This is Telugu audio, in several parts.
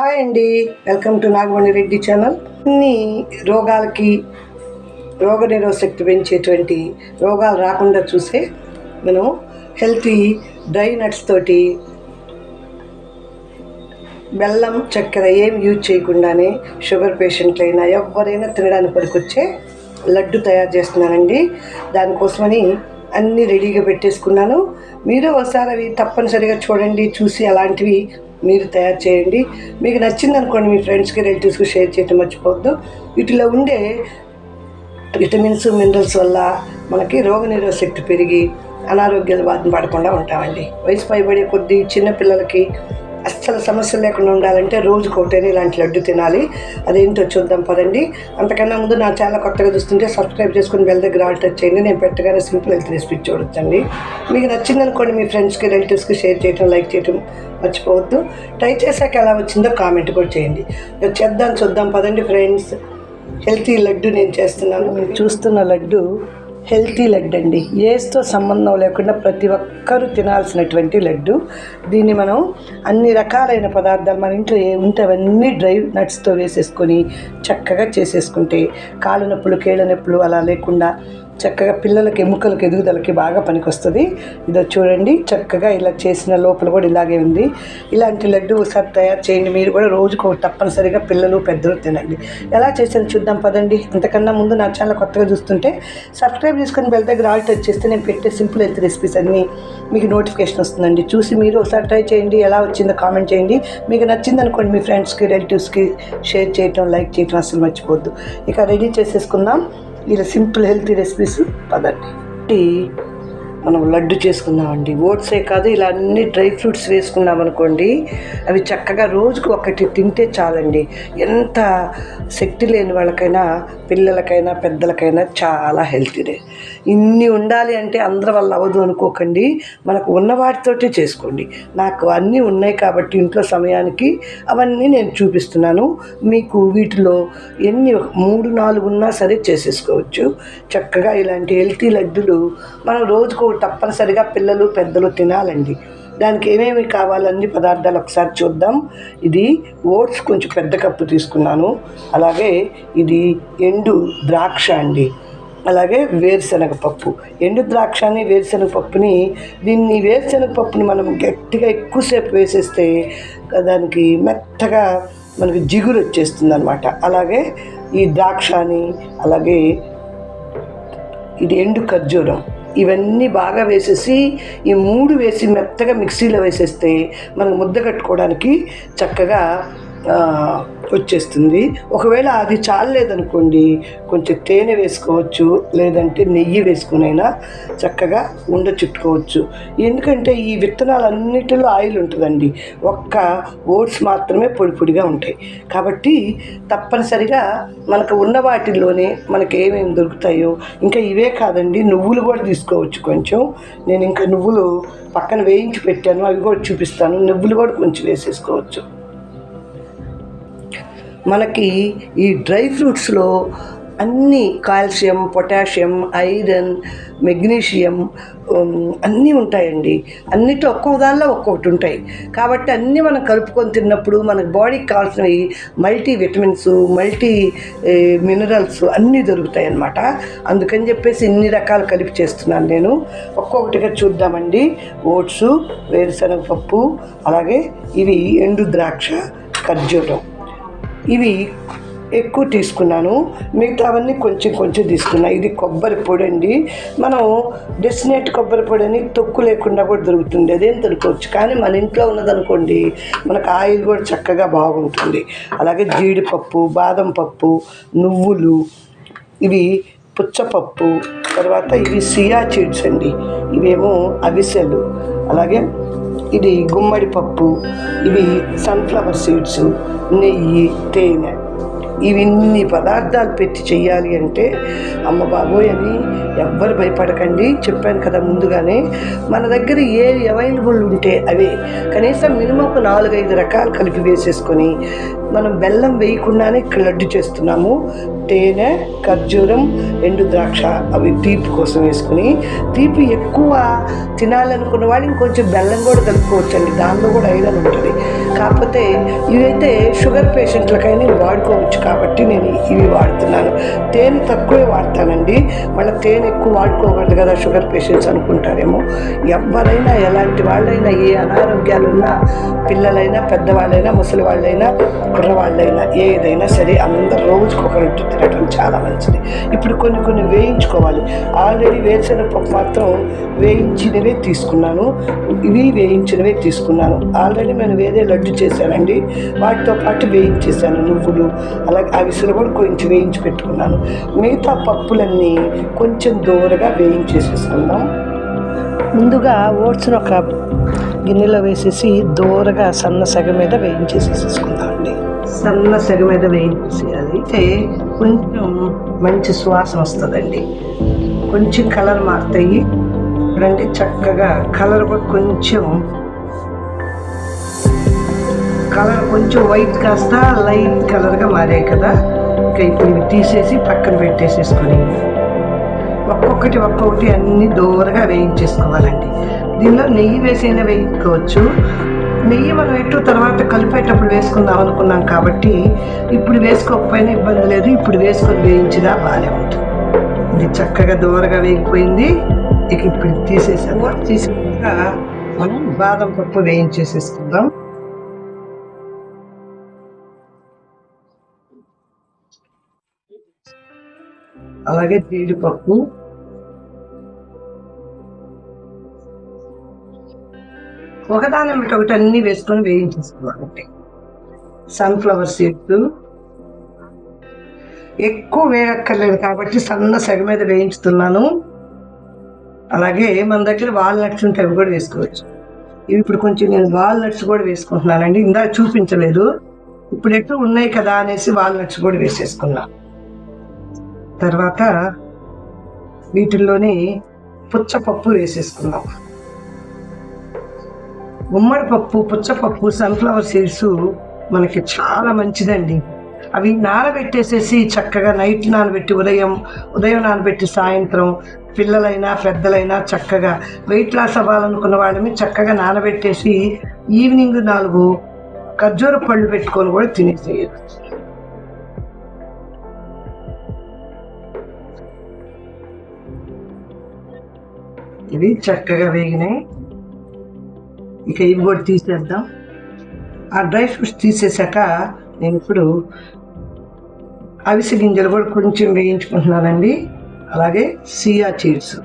హాయ్ అండి. Welcome to Nagamani Reddy channel. అన్ని రోగాలకి రోగనిరోధశక్తి పెంచేటువంటి రోగాలు రాకుండా చూసే మనం హెల్తీ డ్రై నట్స్ తోటి బెల్లం చక్కెర ఏం యూజ్ చేయకుండానే షుగర్ పేషెంట్లు అయినా ఎవరైనా తినడానికి పనికొచ్చే లడ్డు తయారు చేస్తున్నానండి దానికోసమని అన్నీ రెడీగా పెట్టేసుకున్నాను. మీరు ఒకసారి అవి తప్పనిసరిగా చూడండి చూసి అలాంటివి మీరు తయారు చేయండి. మీకు నచ్చింది అనుకోండి మీ ఫ్రెండ్స్కి రిలేటివ్స్కి షేర్ చేయటం మర్చిపోవద్దు. వీటిలో ఉండే విటమిన్స్ మినరల్స్ వల్ల మనకి రోగనిరోధ శక్తి పెరిగి అనారోగ్యాల బాధ పడకుండా ఉంటామండి. వయసు పైబడే కొద్దీ చిన్నపిల్లలకి అస్సలు సమస్యలు లేకుండా ఉండాలంటే రోజుకు ఒకటైనా ఇలాంటి లడ్డు తినాలి. అదేంటో చూద్దాం పదండి. అంతకన్నా ముందు నా ఛానల్ కొత్తగా చూస్తుంటే సబ్స్క్రైబ్ చేసుకుని బెల్ దగ్గర ఆల్ టచ్ చేయండి. నేను పెట్టగానే సింపుల్ హెల్త్ రెసిపీ చూడొచ్చండి. మీకు నచ్చిందనుకోండి మీ ఫ్రెండ్స్కి రిలేటివ్స్కి షేర్ చేయటం లైక్ చేయటం మర్చిపోవద్దు. ట్రై చేశాక ఎలా వచ్చిందో కామెంట్ కూడా చేయండి. చేద్దాం చూద్దాం పదండి ఫ్రెండ్స్. హెల్తీ లడ్డు నేను చేస్తున్నాను. మీరు చూస్తున్న లడ్డు హెల్తీ లడ్డు అండి. ఏస్తో సంబంధం లేకుండా ప్రతి ఒక్కరూ తినాల్సినటువంటి లడ్డు. దీన్ని మనం అన్ని రకాలైన పదార్థాలు మన ఇంట్లో ఏ ఉంటే అవన్నీ డ్రై నట్స్తో వేసేసుకొని చక్కగా చేసేసుకుంటే కాళ్ళ నొప్పులు కీళ్ళ నొప్పులు అలా లేకుండా చక్కగా పిల్లలకి ఎముకలకి ఎదుగుదలకి బాగా పనికొస్తుంది. ఇదో చూడండి చక్కగా ఇలా చేసిన లోపల కూడా ఇలాగే ఉంది. ఇలాంటి లడ్డు ఒకసారి తయారు చేయండి. మీరు కూడా రోజుకు తప్పనిసరిగా పిల్లలు పెద్దలు తినండి. ఎలా చేసాను చూద్దాం పదండి. అంతకన్నా ముందు నా ఛానల్ కొత్తగా చూస్తుంటే సబ్స్క్రైబ్ చేసుకొని బెల్ దగ్గర ఆల్ టచ్ చేస్తే నేను పెట్టే సింపుల్ హెల్త్ రెసిపీస్ అన్నీ మీకు నోటిఫికేషన్ వస్తుందండి. చూసి మీరు ఒకసారి ట్రై చేయండి. ఎలా వచ్చిందో కామెంట్ చేయండి. మీకు నచ్చింది అనుకోండి మీ ఫ్రెండ్స్కి రిలేటివ్స్కి షేర్ చేయటం లైక్ చేయటం అసలు మర్చిపోద్దు ఇక రెడీ చేసేసుకుందాం. ఇలా సింపుల్ హెల్తీ రెసిపీస్ పదండి. ఈ మనం లడ్డు చేసుకున్నామండి ఓట్సే కాదు ఇలా అన్ని డ్రై ఫ్రూట్స్ వేసుకున్నాం అనుకోండి అవి చక్కగా రోజుకు ఒకటి తింటే చాలండి. ఎంత శక్తి లేని వాళ్ళకైనా పిల్లలకైనా పెద్దలకైనా చాలా హెల్తీనే ఇన్ని ఉండాలి అంటే అందరి వల్ల అవ్వదు అనుకోకండి. మనకు ఉన్న వాటితోటే చేసుకోండి. నాకు అన్నీ ఉన్నాయి కాబట్టి ఇంట్లో సమయానికి అవన్నీ నేను చూపిస్తున్నాను. మీకు వీటిలో ఎన్ని మూడు నాలుగు ఉన్నా సరే చేసేసుకోవచ్చు. చక్కగా ఇలాంటి హెల్తీ లడ్డులు మనం రోజుకు తప్పనిసరిగా పిల్లలు పెద్దలు తినాలండి. దానికి ఏమేమి కావాలన్ని పదార్థాలు ఒకసారి చూద్దాం. ఇది ఓట్స్ కొంచెం పెద్ద కప్పు తీసుకున్నాను. అలాగే ఇది ఎండు ద్రాక్ష అండి. అలాగే వేరుశనగ పప్పు. ఎండు ద్రాక్షని వేరుశనగ పప్పుని దీన్ని వేరుశనగ పప్పుని మనం గట్టిగా ఎక్కువసేపు వేసేస్తే దానికి మెత్తగా మనకి జిగురు వచ్చేస్తుంది అనమాట అలాగే ఈ ద్రాక్షని అలాగే ఇది ఎండు ఖర్జూరం. ఇవన్నీ బాగా వేసేసి ఈ మూడు వేసి మెత్తగా మిక్సీలో వేసేస్తే మనం ముద్ద కట్టుకోవడానికి చక్కగా వచ్చేస్తుంది. ఒకవేళ అది చాలలేదనుకోండి కొంచెం తేనె వేసుకోవచ్చు లేదంటే నెయ్యి వేసుకునైనా చక్కగా ఉండ చుట్టుకోవచ్చు. ఎందుకంటే ఈ విత్తనాలన్నిటిలో ఆయిల్ ఉంటుందండి. ఒక్క ఓట్స్ మాత్రమే పొడి పొడిగా ఉంటాయి. కాబట్టి తప్పనిసరిగా మనకు ఉన్న వాటిల్లోనే మనకి ఏమేమి దొరుకుతాయో ఇంకా ఇవే కాదండి నువ్వులు కూడా తీసుకోవచ్చు కొంచెం. నేను ఇంకా నువ్వులు పక్కన వేయించి పెట్టాను అవి కూడా చూపిస్తాను. నువ్వులు కూడా కొంచెం వేసేసుకోవచ్చు. మనకి ఈ డ్రై ఫ్రూట్స్లో అన్నీ కాల్షియం పొటాషియం ఐరన్ మెగ్నీషియం అన్నీ ఉంటాయండి. అన్నిటి ఒక్కొక్క దానిలో ఒక్కొక్కటి ఉంటాయి. కాబట్టి అన్నీ మనం కలుపుకొని తిన్నప్పుడు మనకు బాడీకి కావాల్సినవి మల్టీ విటమిన్స్ మల్టీ మినరల్స్ అన్నీ దొరుకుతాయి అన్నమాట అందుకని చెప్పేసి ఇన్ని రకాలు కలిపి చేస్తున్నాను నేను. ఒక్కొక్కటిగా చూద్దామండి. ఓట్స్ వేరుశనగ పప్పు అలాగే ఇవి ఎండు ద్రాక్ష ఖర్జూరం. ఇవి ఎక్కువ తీసుకున్నాను. మిగతావన్నీ కొంచెం కొంచెం తీసుకున్నా. ఇది కొబ్బరి పొడి అండి. మనం డెస్టినేట్ కొబ్బరి పొడి అని తొక్కు లేకుండా కూడా దొరుకుతుంది. అదేం దొరకవచ్చు కానీ మన ఇంట్లో ఉన్నదనుకోండి మనకు ఆయిల్ కూడా చక్కగా బాగుంటుంది. అలాగే జీడిపప్పు బాదం పప్పు నువ్వులు ఇవి పుచ్చపప్పు తర్వాత ఇవి సియా సీడ్స్ అండి. ఇవేమో అవిసెలు. అలాగే ఇది గుమ్మడి పప్పు ఇవి సన్ఫ్లవర్ సీడ్స్ నెయ్యి తేనె. ఇవిన్ని పదార్థాలు పెట్టి చేయాలి అంటే అమ్మ బాబోయ్ అని ఎవ్వరు భయపడకండి. చెప్పాను కదా ముందుగానే మన దగ్గర ఏ అవైలబుల్ ఉంటే అవే. కనీసం మినిమం ఒక నాలుగైదు రకాలు కలిపి వేసేసుకొని మనం బెల్లం వేయకుండానే లడ్డు చేస్తున్నాము. తేనె ఖర్జూరం ఎండు ద్రాక్ష అవి తీపి కోసం వేసుకుని తీపి ఎక్కువ తినాలనుకున్న వాళ్ళు ఇంకొంచెం బెల్లం కూడా కలుపుకోవచ్చండి. దానిలో కూడా ఐరన్ ఉంటుంది. కాకపోతే ఇవైతే షుగర్ పేషెంట్లకైనా వాడుకోవచ్చు కాబట్టి నేను ఇవి వాడుతున్నాను. తేనె తక్కువే వాడతానండి. మళ్ళీ తేనె ఎక్కువ వాడుకోకూడదు కదా షుగర్ పేషెంట్స్ అనుకుంటారేమో. ఎవరైనా ఎలాంటి వాళ్ళైనా ఏ అనారోగ్యాలున్నా పిల్లలైనా పెద్దవాళ్ళైనా ముసలి వాళ్ళైనా కుర్రవాళ్ళైనా ఏదైనా సరే అందరూ రోజుకు ఒక రొట్టె తినడం చాలా మంచిది. ఇప్పుడు కొన్ని కొన్ని వేయించుకోవాలి. ఆల్రెడీ వేరుశనగ పప్పు మాత్రం వేయించినవే తీసుకున్నాను. ఇవి వేయించినవే తీసుకున్నాను. ఆల్రెడీ నేను వేరే లడ్డు చేశానండి. వాటితో పాటు వేయించేసాను నువ్వులు. అలాగే అవిసెలు కూడా కొంచెం వేయించి పెట్టుకున్నాను. మిగతా పప్పులన్నీ కొంచెం దూరగా వేయించేసేసుకుందాం. ముందుగా ఓట్స్ని ఒక గిన్నెలో వేసేసి దూరగా సన్న సగ మీద వేయించేసేసుకుందామండి సన్న సగ మీద వేయించేసేయాలి అయితే కొంచెం మంచి సువాసన వస్తుందండి. కొంచెం కలర్ మారుతాయి. ఇప్పుడంటే చక్కగా కలర్ కూడా కొంచెం కలర్ కొంచెం వైట్ కాస్త లైట్ కలర్గా మారాయి కదా. ఇంకా ఇప్పుడు ఇవి తీసేసి పక్కన పెట్టేసేసుకొని ఒక్కొక్కటి ఒక్కొక్కటి అన్ని దూరగా వేయించేసుకోవాలండి. దీనిలో నెయ్యి వేసైనా వేయించుకోవచ్చు. నెయ్యి మనం ఎటు తర్వాత కలిపేటప్పుడు వేసుకుందాం అనుకున్నాం కాబట్టి ఇప్పుడు వేసుకోకపోయినా ఇబ్బంది లేదు ఇప్పుడు వేసుకొని వేయించినా బాగానే ఉంటుంది. ఇది చక్కగా దూరగా వేగిపోయింది. ఇక ఇప్పుడు తీసేసాము తీసాక మనం బాదం పప్పు వేయించేసేసుకుందాం. అలాగే జీడిపప్పు ఒకదాని ఒకటి అన్ని వేసుకొని వేయించేసుకోవాలండి సన్ఫ్లవర్ సీడ్స్ ఎక్కువ వేయక్కర్లేదు కాబట్టి సన్న సెగ మీద వేయించుతున్నాను. అలాగే మన దగ్గర వాల్నట్స్ ఉంటే అవి కూడా వేసుకోవచ్చు. ఇవి ఇప్పుడు కొంచెం నేను వాల్నట్స్ కూడా వేసుకుంటున్నానండి. ఇందాక చూపించలేదు. ఇప్పుడు ఎటు ఉన్నాయి కదా అనేసి వాల్నట్స్ కూడా వేసేసుకున్నా. తర్వాత వీటిల్లోనే పుచ్చపప్పు వేసేసుకున్నాం గుమ్మడి పప్పు పుచ్చపప్పు సన్ఫ్లవర్ సీడ్స్ మనకి చాలా మంచిదండి. అవి నానబెట్టేసేసి చక్కగా నైట్ నానబెట్టి ఉదయం ఉదయం నానబెట్టి సాయంత్రం పిల్లలైనా పెద్దలైనా చక్కగా వెయిట్ లాస్ అవ్వాలనుకున్న వాళ్ళని చక్కగా నానబెట్టేసి ఈవినింగ్ నాలుగు ఖర్జూర పళ్ళు పెట్టుకొని కూడా తినేసేయచ్చు. ఇవి చక్కగా వేగినాయి. ఇక ఇవి కూడా తీసేద్దాం. ఆ డ్రై ఫ్రూట్స్ తీసేసాక నేను ఇప్పుడు అవిసె గింజలు కూడా కొంచెం వేయించుకుంటున్నానండి. అలాగే సియా చీడ్స్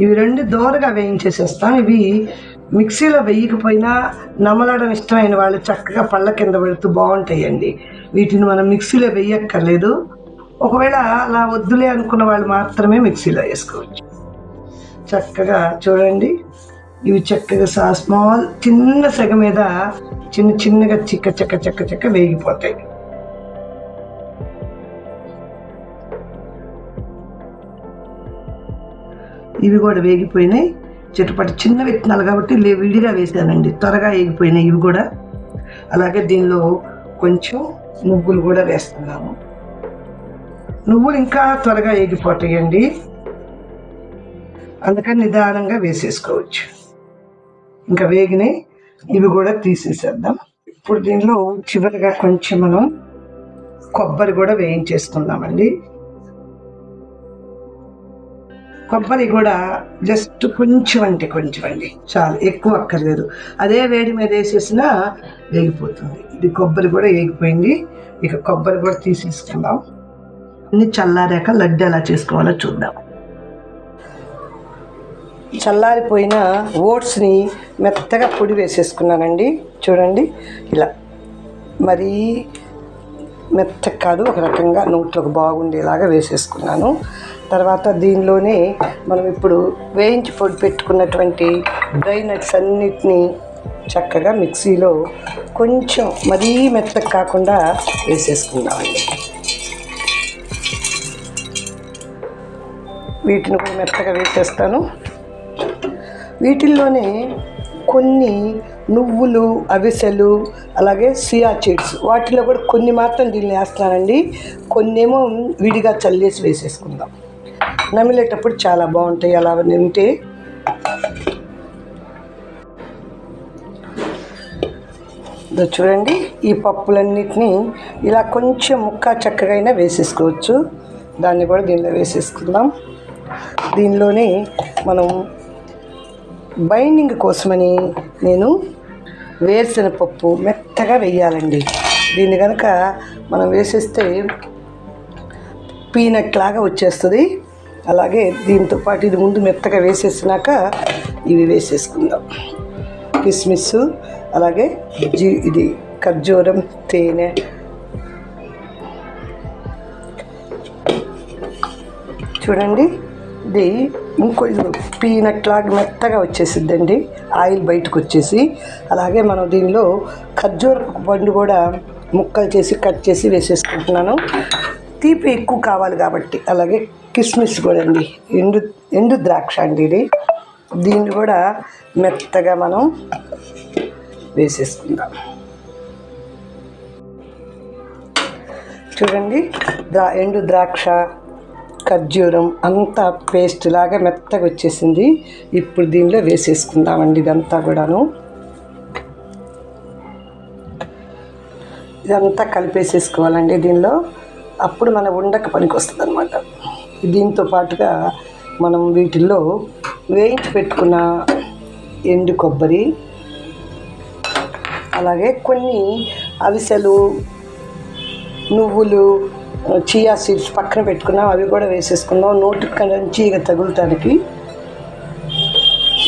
ఇవి రెండు దోరగా వేయించేసేస్తాం. ఇవి మిక్సీలో వేయకపోయినా నమలడం ఇష్టమైన వాళ్ళు చక్కగా పళ్ళ కింద పెడుతూ బాగుంటాయండి. వీటిని మనం మిక్సీలో వేయక్కర్లేదు. ఒకవేళ అలా వద్దులే అనుకున్న వాళ్ళు మాత్రమే మిక్సీలో వేసుకోవచ్చు. చక్కగా చూడండి. ఇవి చక్కగా సా స్మాల్ చిన్న సెగ మీద చిన్న చిన్నగా చిక్క చెక్క చెక్క చెక్క వేగిపోతాయి. ఇవి కూడా వేగిపోయినాయి. చిట్టుపట్టి చిన్న విత్తనాలు కాబట్టి లే విడిగా వేసానండి. త్వరగా వేగిపోయినాయి ఇవి కూడా. అలాగే దీనిలో కొంచెం నువ్వులు కూడా వేస్తున్నాము. నువ్వులు ఇంకా త్వరగా వేగిపోతాయండి. అందుకని నిదానంగా వేసేసుకోవచ్చు. ఇంకా వేగినాయి. ఇవి కూడా తీసేసేద్దాం. ఇప్పుడు దీనిలో చివరిగా కొంచెం మనం కొబ్బరి కూడా వేయించేసుకుందామండి. కొబ్బరి కూడా జస్ట్ కొంచెం అంటే కొంచెం అండి చాలా ఎక్కువ అక్కర్లేదు. అదే వేడి మీద వేసేసినా వేగిపోతుంది. ఇది కొబ్బరి కూడా వేగిపోయింది. ఇక కొబ్బరి కూడా తీసేసుకుందాం. అన్ని చల్లారాక లడ్డు ఎలా చేసుకోవాలో చూద్దాం. చల్లారిపోయిన ఓట్స్ని మెత్తగా పొడి వేసేసుకున్నానండి. చూడండి ఇలా. మరీ మెత్తగా కాదు ఒక రకంగా నోట్లోకి బాగుండేలాగా వేసేసుకున్నాను. తర్వాత దీనిలోనే మనం ఇప్పుడు వేయించి పొడి పెట్టుకున్నటువంటి డ్రై నట్స్ అన్నిటినీ చక్కగా మిక్సీలో కొంచెం మరీ మెత్తగా కాకుండా వేసేసుకుందామండి. వీటిని కూడా మెత్తగా వేసేస్తాను. వీటిల్లోనే కొన్ని నువ్వులు అవిసెలు అలాగే సియా సీడ్స్ వాటిలో కూడా కొన్ని మాత్రం దీన్ని వేస్తానండి కొన్ని ఏమో విడిగా చల్లేసి వేసేసుకుందాం. నమిలేటప్పుడు చాలా బాగుంటాయి. అలా ఉంటే చూడండి ఈ పప్పులన్నిటినీ ఇలా కొంచెం ముక్క చక్కగా అయినా వేసేసుకోవచ్చు. దాన్ని కూడా దీనిలో వేసేసుకుందాం. దీనిలోనే మనం బైండింగ్ కోసమని నేను వేరుశనగపప్పు మెత్తగా వేయాలండి. దీన్ని కనుక మనం వేసేస్తే పీనట్ లాగా వచ్చేస్తుంది. అలాగే దీంతో పాటు ఇది ముందు మెత్తగా వేసేసినాక ఇవి వేసేసుకుందాం. కిస్మిస్ అలాగే జీ ఇది ఖర్జూరం తేనె. చూడండి. ఇది ఇంకో పీనట్లాగా పీనట్ లాగా మెత్తగా వచ్చేసిద్దండి. ఆయిల్ బయటకు వచ్చేసి అలాగే మనం దీనిలో ఖర్జూర పండు కూడా ముక్కలు చేసి కట్ చేసి వేసేసుకుంటున్నాను. తీపి ఎక్కువ కావాలి కాబట్టి అలాగే కిస్మిస్ కూడా అండి. ఎండు ఎండు ద్రాక్ష అండి ఇది. దీన్ని కూడా మెత్తగా మనం వేసేసుకుందాం. చూడండి ద్రా ఎండు ద్రాక్ష ఖర్జూరం అంతా పేస్ట్ లాగా మెత్తగా వచ్చేసింది. ఇప్పుడు దీనిలో వేసేసుకుందామండి ఇదంతా కూడాను. ఇదంతా కలిపేసేసుకోవాలండి దీనిలో. అప్పుడు మన ఉండక పనికి వస్తుంది అనమాట దీంతో పాటుగా మనం వీటిల్లో వేయించి పెట్టుకున్న ఎండు కొబ్బరి అలాగే కొన్ని అవిసెలు నువ్వులు చియా సీడ్స్ పక్కన పెట్టుకున్నాం అవి కూడా వేసేసుకుందాం. నోటికి నుంచి ఇక తగులుతానికి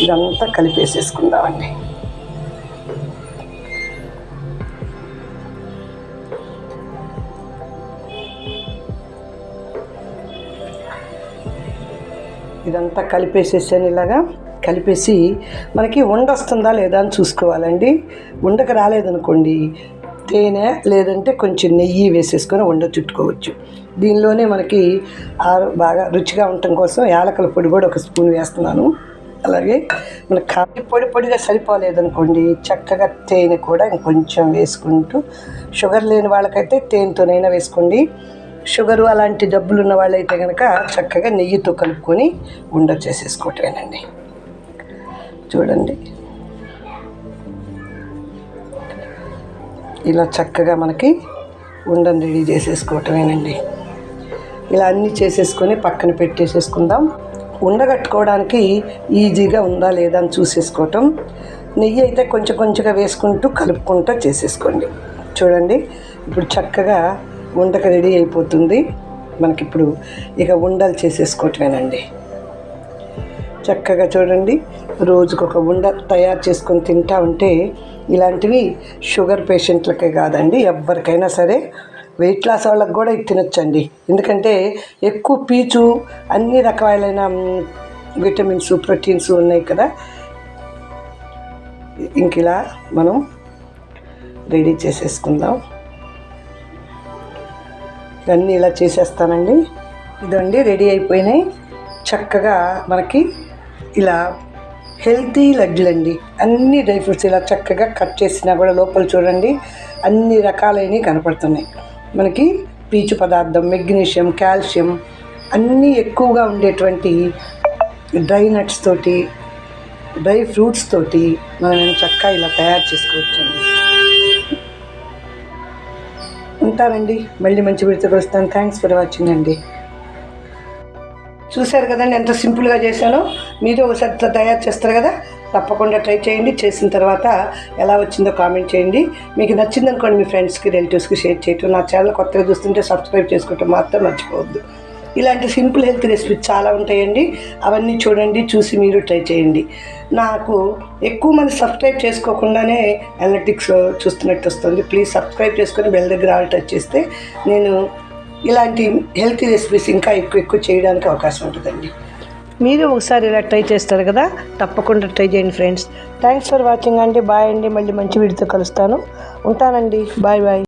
ఇదంతా కలిపేసేసుకుందామండి. ఇదంతా కలిపేసేసాను ఇలాగా. కలిపేసి మనకి ఉండొస్తుందా లేదా అని చూసుకోవాలండి. ఉండకు రాలేదనుకోండి తేనె లేదంటే కొంచెం నెయ్యి వేసేసుకొని వండ చుట్టుకోవచ్చు. దీనిలోనే మనకి ఆరు బాగా రుచిగా ఉండటం కోసం యాలకల పొడి కూడా ఒక స్పూన్ వేస్తున్నాను. అలాగే మన కాఫీ పొడి పొడిగా సరిపోలేదనుకోండి చక్కగా తేనె కూడా ఇంకొంచెం వేసుకుంటూ షుగర్ లేని వాళ్ళకైతే తేనెతోనైనా వేసుకోండి. షుగరు అలాంటి డబ్బులు ఉన్న వాళ్ళైతే కనుక చక్కగా నెయ్యితో కలుపుకొని ఉండ చేసేసుకోవటమేనండి. చూడండి. ఇలా చక్కగా మనకి ఉండని రెడీ చేసేసుకోవటమేనండి. ఇలా అన్నీ చేసేసుకొని పక్కన పెట్టేసేసుకుందాం. ఉండగట్టుకోవడానికి ఈజీగా ఉందా లేదా అని చూసేసుకోవటం. నెయ్యి అయితే కొంచెం కొంచెంగా వేసుకుంటూ కలుపుకుంటూ చేసేసుకోండి. చూడండి ఇప్పుడు చక్కగా ఉండక రెడీ అయిపోతుంది. మనకిప్పుడు ఇక ఉండలు చేసేసుకోవటమేనండి. చక్కగా చూడండి. రోజుకు ఒక ఉండ తయారు చేసుకొని తింటా ఉంటే ఇలాంటివి షుగర్ పేషెంట్లకే కాదండి. ఎవరికైనా సరే వెయిట్ లాస్ వాళ్ళకి కూడా ఇది తినొచ్చండి. ఎందుకంటే ఎక్కువ పీచు అన్ని రకాలైన విటమిన్స్ ప్రోటీన్స్ ఉన్నాయి కదా. ఇంక ఇలా మనం రెడీ చేసేసుకుందాం. ఇవన్నీ ఇలా చేసేస్తానండి. ఇదండి రెడీ అయిపోయినాయి. చక్కగా మనకి ఇలా హెల్తీ లడ్లండి అన్ని డ్రై ఫ్రూట్స్ ఇలా చక్కగా కట్ చేసినా కూడా లోపల చూడండి అన్ని రకాలైనవి కనపడుతున్నాయి. మనకి పీచు పదార్థం మెగ్నీషియం కాల్షియం అన్నీ ఎక్కువగా ఉండేటువంటి డ్రై నట్స్ తోటి డ్రై ఫ్రూట్స్ తోటి మనం చక్కగా ఇలా తయారు చేసుకోవచ్చండి. ఉంటానండి. మళ్ళీ మంచి విడత కలుస్తాను. థ్యాంక్స్ ఫర్ వాచింగ్ అండి. చూశారు కదండి ఎంత సింపుల్గా చేశానో? మీరు ఒకసారి తయారు చేస్తారు కదా? తప్పకుండా ట్రై చేయండి. చేసిన తర్వాత ఎలా వచ్చిందో కామెంట్ చేయండి. మీకు నచ్చింది అనుకోండి మీ ఫ్రెండ్స్కి రిలేటివ్స్కి షేర్ చేయటం. నా ఛానల్ కొత్తగా చూస్తుంటే సబ్స్క్రైబ్ చేసుకోవటం మాత్రం మర్చిపోవద్దు. ఇలాంటి సింపుల్ హెల్త్ రెసిపీస్ చాలా ఉంటాయండి. అవన్నీ చూడండి చూసి మీరు ట్రై చేయండి. నాకు ఎక్కువ మంది సబ్స్క్రైబ్ చేసుకోకుండానే అనలిటిక్స్ చూస్తున్నట్టు వస్తుంది. ప్లీజ్ సబ్స్క్రైబ్ చేసుకొని బెల్ దగ్గర ఆల్ టచ్ చేస్తే నేను ఇలాంటి హెల్తీ రెసిపీస్ ఇంకా ఎక్కువ ఎక్కువ చేయడానికి అవకాశం ఉంటుందండి. మీరు ఒకసారి ఇలా ట్రై చేస్తారు కదా తప్పకుండా ట్రై చేయండి ఫ్రెండ్స్. థ్యాంక్స్ ఫర్ వాచింగ్ అండి. బాయ్ అండి. మళ్ళీ మంచి వీడితో కలుస్తాను. ఉంటానండి. Bye bye